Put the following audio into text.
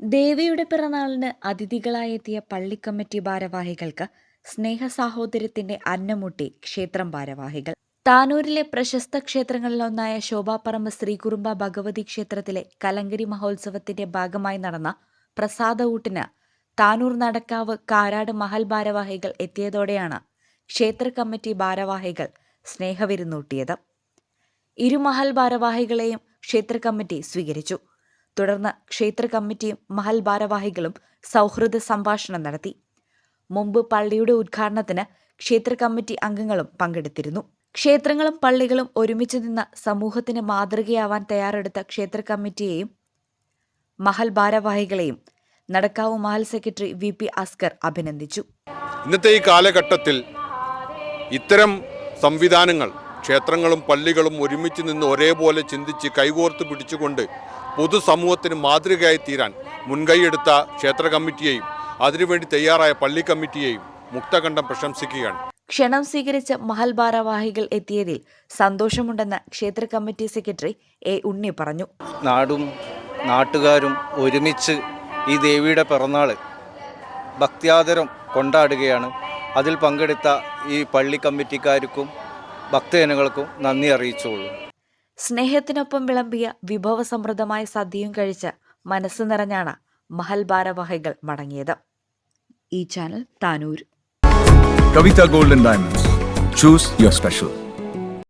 ദേവിയുടെ പിറന്നാളിന് അതിഥികളായെത്തിയ പള്ളി കമ്മിറ്റി ഭാരവാഹികൾക്ക് സ്നേഹ സാഹോദര്യത്തിന്റെ അന്നമുട്ടി ക്ഷേത്രം ഭാരവാഹികൾ. താനൂരിലെ പ്രശസ്ത ക്ഷേത്രങ്ങളിലൊന്നായ ശോഭാപ്പറമ്പ് ശ്രീകുറുമ്പ ഭഗവതി ക്ഷേത്രത്തിലെ കലങ്കരി മഹോത്സവത്തിന്റെ ഭാഗമായി നടന്ന പ്രസാദ ഊട്ടിന് താനൂർ നടക്കാവ് കാരാട് മഹൽ ഭാരവാഹികൾ എത്തിയതോടെയാണ് ക്ഷേത്ര കമ്മിറ്റി ഭാരവാഹികൾ സ്നേഹവിരുന്നൂട്ടിയത്. ഇരു മഹൽ ഭാരവാഹികളെയും ക്ഷേത്ര കമ്മിറ്റി സ്വീകരിച്ചു. തുടർന്ന് ക്ഷേത്ര കമ്മിറ്റിയും മഹൽ ഭാരവാഹികളും സൗഹൃദ സംഭാഷണം നടത്തി. മുമ്പ് പള്ളിയുടെ ഉദ്ഘാടനത്തിന് ക്ഷേത്ര കമ്മിറ്റി അംഗങ്ങളും പങ്കെടുത്തിരുന്നു. ക്ഷേത്രങ്ങളും പള്ളികളും ഒരുമിച്ച് നിന്ന് സമൂഹത്തിന് മാതൃകയാവാൻ തയ്യാറെടുത്ത ക്ഷേത്ര കമ്മിറ്റിയെയും മഹൽ ഭാരവാഹികളെയും നടക്കാവ് മഹൽ സെക്രട്ടറി വി പി അസ്കർ അഭിനന്ദിച്ചു. ഇന്നത്തെ ഈ കാലഘട്ടത്തിൽ ഇത്തരം സംവിധാനങ്ങൾ ക്ഷേത്രങ്ങളും പള്ളികളും ഒരുമിച്ച് നിന്ന് ഒരേപോലെ ചിന്തിച്ച് കൈകോർത്ത് പിടിച്ചുകൊണ്ട് പൊതുസമൂഹത്തിന് മാതൃകയായി തീരാൻ മുൻകൈയെടുത്ത ക്ഷേത്ര കമ്മിറ്റിയെയും അതിനുവേണ്ടി തയ്യാറായ പള്ളി കമ്മിറ്റിയെയും മുക്തകണ്ഠം പ്രശംസിക്കുകയാണ്. ക്ഷണം സ്വീകരിച്ച മഹൽ ഭാരവാഹികൾ എത്തിയതിൽ സന്തോഷമുണ്ടെന്ന് ക്ഷേത്ര കമ്മിറ്റി സെക്രട്ടറി എ ഉണ്ണി പറഞ്ഞു. നാടും നാട്ടുകാരും ഒരുമിച്ച് ഈ ദേവിയുടെ പിറന്നാൾ ഭക്തിയാദരം കൊണ്ടാടുകയാണ്. അതിൽ പങ്കെടുത്ത ഈ പള്ളി കമ്മിറ്റിക്കാർക്കും ഭക്തജനങ്ങൾക്കും നന്ദി അറിയിച്ചുകൊള്ളു സ്നേഹത്തിനൊപ്പം വിളമ്പിയ വിഭവസമൃദ്ധമായ സദ്യയും കഴിച്ച് മനസ്സ് നിറഞ്ഞാണ് മഹൽ ഭാരവാഹികൾ മടങ്ങിയത്. ഈ channel Tanur. Kavitha golden diamonds choose your special.